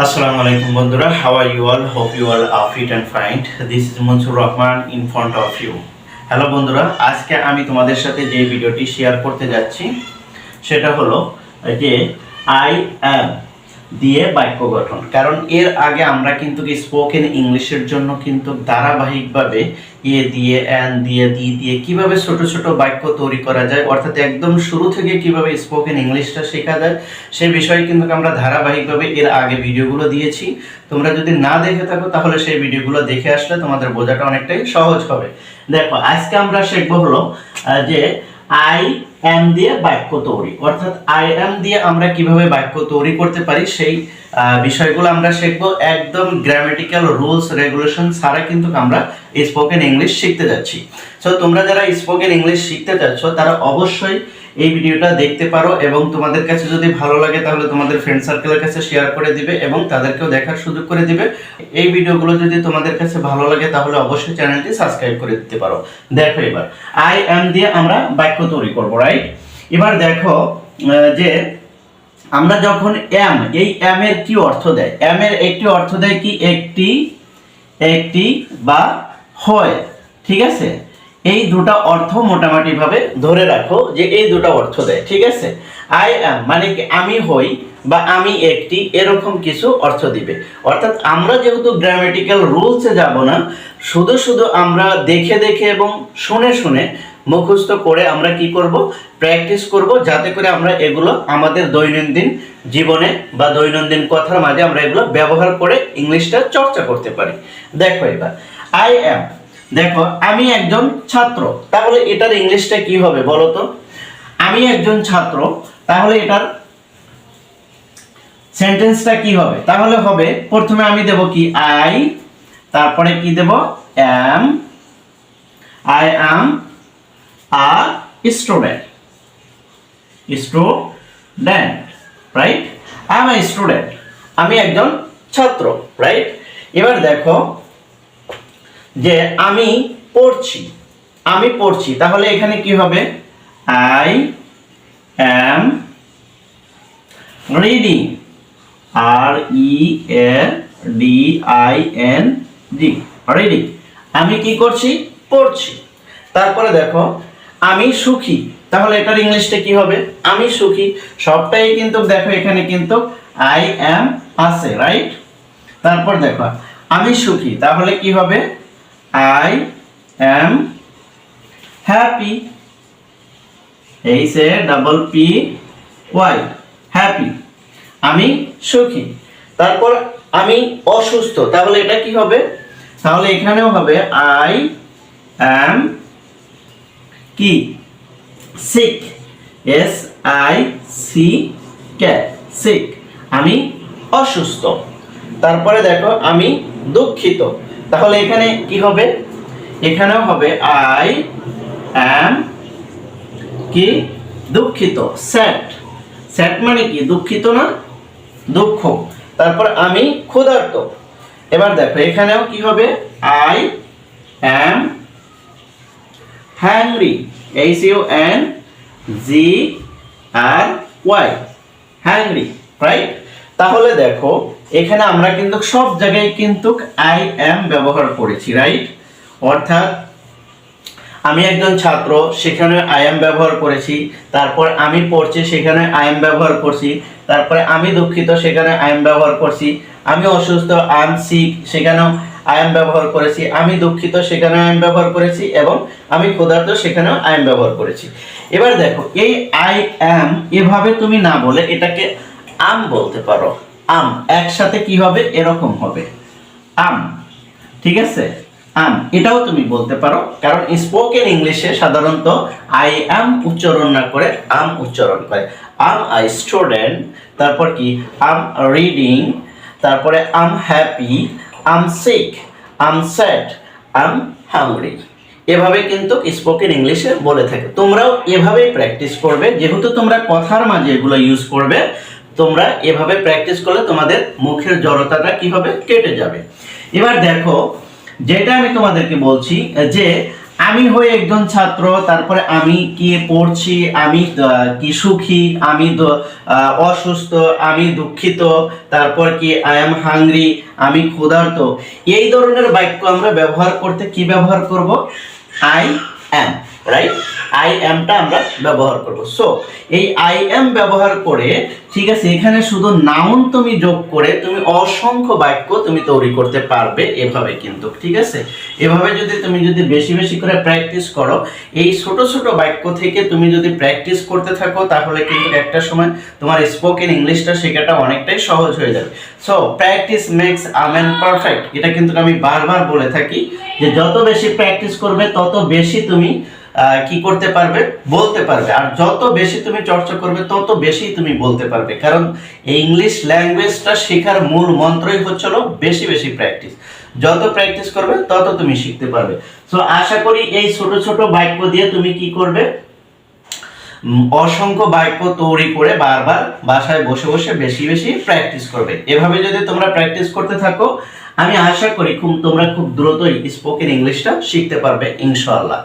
Assalamu alaikum বন্ধুরা, how are you all? Hope you all are fit and fine. This is Mansur Rahman in front of you. Hello বন্ধুরা, আজকে আমি তোমাদের সাথে যে ভিডিওটি শেয়ার করতে যাচ্ছি, সেটা হলো যে আই অ্যাম দিয়ে বাক্য গঠন কারণ এর আগে আমরা কিন্তু স্পোকেন ইংলিশের জন্য কিন্তু ধারাবাহিকভাবে এ দিয়ে অ্যান দিয়ে, দি দিয়ে কীভাবে ছোট ছোট বাক্য তৈরি করা যায়? অর্থাৎ একদম শুরু থেকে কীভাবে স্পোকেন ইংলিশটা শেখা যায়, সে বিষয়ে কিন্তু আমরা ধারাবাহিকভাবে এর আগে ভিডিওগুলো দিয়েছি। তোমরা যদি না দেখে থাকো, তাহলে সেই ভিডিওগুলো দেখে আসলে তোমাদের বোঝাটা অনেকটাই সহজ হবে। দেখো, আজকে আমরা শিখব হলো যে আই এম দিয়ে বাক্য তৈরি। অর্থাৎ আই এম দিয়ে আমরা কীভাবে বাক্য তৈরি করতে পারি সেই বিষয়গুলো আমরা শিখব। একদম গ্রামেটিক্যাল রুলস রেগুলেশন ছাড়া কিন্তু আমরা স্পোকেন ইংলিশ শিখতে যাচ্ছি। সো তোমরা যারা স্পোকেন ইংলিশ শিখতে যাচ্ছ তারা অবশ্যই এই ভিডিওটা দেখতে পারো এবং তোমাদের কাছে যদি ভালো লাগে তাহলে তোমাদের ফ্রেন্ড সার্কেলের কাছে শেয়ার করে দিবে এবং তাদেরকেও দেখার সুযোগ করে দিবে। এই ভিডিওগুলো যদি তোমাদের কাছে ভালো লাগে তাহলে অবশ্যই চ্যানেলটি সাবস্ক্রাইব করে দিতে পারো। দেখো এবার আই এম দিয়ে আমরা বাক্য তৈরি করব রাইট এবার দেখো যে আমরা যখন এম এই এম এর কি অর্থ দেয়? এম এর একটি অর্থ দেয় কি? একটি একটি বা হয়, ঠিক আছে? এই দুটা অর্থ মোটামুটি ভাবে ধরে রাখো যে এই দুটা অর্থ দেয়, ঠিক আছে? আই অ্যাম মানে কি আমি হই বা আমি একটি, এরকম কিছু অর্থ দিবে। অর্থাৎ আমরা যেহেতু গ্রামাটিক্যাল রুলসে যাব না, শুধু শুধু আমরা দেখে দেখে এবং শুনে শুনে মুখস্থ করে আমরা কি করব? প্র্যাকটিস করব, যাতে করে আমরা এগুলো আমাদের দৈনন্দিন জীবনে বা দৈনন্দিন কথার মাঝে আমরা এগুলো ব্যবহার করে ইংলিশটা চর্চা করতে পারি। দেখো এবার আই অ্যাম দেখো, আমি একজন ছাত্র। তাহলে এটার ইংলিশটা কি হবে বলো তো? আমি একজন ছাত্র, তাহলে এটার সেন্টেন্সটা কি হবে? তাহলে হবে, প্রথমে আমি দেব কি? আই তারপরে কি দেব? Am I am a student student right I am a student আমি একজন ছাত্র রাইট এবার দেখো যে আমি পড়ছি আমি পড়ছি, তাহলে এখানে কি হবে? I am reading R E A D I N G reading আমি কি করছি? পড়ছি। তারপরে দেখো, আমি সুখী। তাহলে এটার ইংলিশটা কি হবে? আমি সুখী। সবটাই কিন্তু দেখো, এখানে কিন্তু আই অ্যাম আছে রাইট তারপর দেখো, আমি সুখী। তাহলে কি হবে? I am happy H A double P Y happy আমি সুখী। তারপর আমি অসুস্থ। তাহলে এটা কি হবে? তাহলে এখানেও হবে আই অ্যাম কি? Sick S I C K sick আমি অসুস্থ। তারপরে দেখো, আমি দুঃখিত। তাহলে এখানে কি হবে? এখানেও হবে আই অ্যাম কি? দুঃখিত। স্যাড স্যাড মানে কি? দুঃখিত না? দুঃখ। তারপর আমি ক্ষুধার্ত। এবার দেখো, এখানেও কি হবে? I am hungry H U N G R Y hungry right তাহলে দেখো এখানে আমরা কিন্তু সব জায়গায় কিন্তু আই অ্যাম ব্যবহার করেছি রাইট অর্থাৎ আমি একজন ছাত্র, সেখানে আই এম ব্যবহার করেছি, তারপর আমি পড়ছি, সেখানে আই এম ব্যবহার করছি, তারপরে আমি দুঃখিত, সেখানে আই এম ব্যবহার করছি, আমি অসুস্থ আই এম সিক সেখানেও আই এম ব্যবহার করেছি, আমি দুঃখিত, সেখানে আই এম ব্যবহার করেছি, এবং আমি ক্ষুধার্ত, সেখানেও আই এম ব্যবহার করেছি। এবার দেখো, এই আই অ্যাম এভাবে তুমি না বলে এটাকে আম বলতে পারো। আম, একসাথে কি হবে? এরকম হবে। আম, ঠিক আছে? আম, এটাও তুমি বলতে পারো, কারণ স্পোকেন ইংলিশে সাধারণত আই অ্যাম উচ্চারণ না করে আম উচ্চারণ করে। আম আই স্টুডেন্ট তারপর কি? আম রিডিং তারপরে am happy am sick am sad am hungry এভাবে কিন্তু স্পোকেন ইংলিশে বলে থাকে। তোমরাও এভাবেই প্র্যাকটিস করবে, যেহেতু তোমরা কথার মাঝে এগুলো ইউজ করবে। তোমরা এভাবে প্র্যাকটিস করলে তোমাদের মুখের জড়তাটা কি হবে কেটে যাবে। এবার দেখো, যেটা আমি তোমাদেরকে বলছি, যে আমি হই একজন ছাত্র, তারপরে আমি কি পড়ছি, আমি কি সুখী, আমি অসুস্থ, আমি দুঃখিত, তারপর কি আই এম হাংরি আমি ক্ষুধার্ত, এই ধরনের বাক্য আমরা ব্যবহার করতে কি ব্যবহার করব? আই অ্যাম রাইট আই অ্যামটা আমরা ব্যবহার করব। সো এই আই অ্যাম ব্যবহার করে ঠিক আছে, এখানে শুধু নাউন তুমি যোগ করে তুমি অসংখ্য বাক্য তুমি তৈরি করতে পারবে এভাবে কিন্তু, ঠিক আছে? এভাবে যদি তুমি যদি বেশি বেশি করে প্র্যাকটিস করো, এই ছোট ছোট বাক্য থেকে তুমি যদি প্র্যাকটিস করতে থাকো, তাহলে কিন্তু একটা সময় তোমার স্পোকেন ইংলিশটা শেখাটা অনেকটাই সহজ হয়ে যাবে। So practice makes a man perfect এটা কিন্তু আমি বারবার বলে থাকি যে যত বেশি প্র্যাকটিস করবে, তত বেশি তুমি কি করতে পারবে? বলতে পারবে। আর যত বেশি তুমি চর্চা করবে, তত বেশি তুমি বলতে পারবে। কারণ এই ইংলিশ ল্যাঙ্গুয়েজটা শেখার মূল মন্ত্রই হচ্ছিল বেশি বেশি প্র্যাকটিস যত প্র্যাকটিস করবে, তত তুমি শিখতে পারবে। সো আশা করি এই ছোট ছোট বাক্য দিয়ে তুমি কি করবে? অসংখ্য বাক্য তৈরি করে বারবার বাসায় বসে বসে বেশি বেশি প্র্যাকটিস করবে। এভাবে যদি তোমরা প্র্যাকটিস করতে থাকো, আমি আশা করি খুব, তোমরা খুব দ্রুতই স্পোকেন ইংলিশটা শিখতে পারবে, ইনশাআল্লাহ।